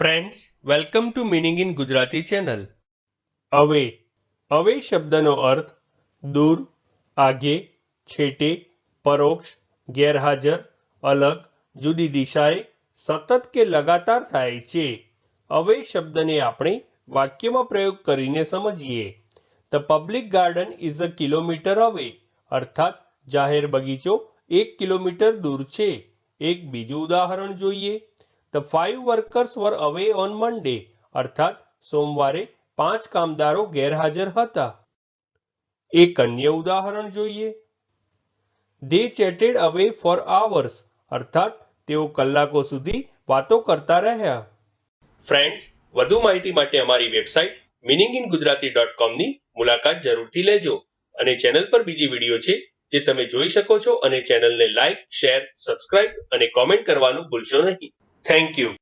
Friends welcome to meaning in Gujarati channel away away શબ્દનો અર્થ દૂર, આગે, છેટે, પરોક્ષ, ગેરહાજર, અલગ, જુદી દિશાએ, સતત કે લગાતાર થાય છે. અવે શબ્દને આપણે વાક્યમાં પ્રયોગ કરીને સમજીએ. The public garden is a kilometre away અર્થાત, જાહેર બગીચો એક કિલોમીટર દૂર છે. એક બીજું ઉદાહરણ જોઈએ. ધ ફાઇવ વર્કર્સ વર અવે ઓન મંડે અર્થાત સોમવારે પાંચ કામદારો ગેરહાજર હતા. એક અન્ય ઉદાહરણ જોઈએ. દે ચેટેડ અવે ફોર આવર્સ અર્થાત તેઓ કલાકો સુધી વાતો કરતા રહ્યા. ફ્રેન્ડ્સ વધુ માહિતી માટે અમારી website meaning in Gujarati dot કોમની મુલાકાત જરૂરથી લેજો અને ચેનલ પર બીજી વીડિયો છે જે તમે જોઈ શકો છો અને ચેનલને લાઇક શેર સબસ્ક્રાઇબ અને કોમેન્ટ કરવાનું ભૂલશો નહીં. Thank you.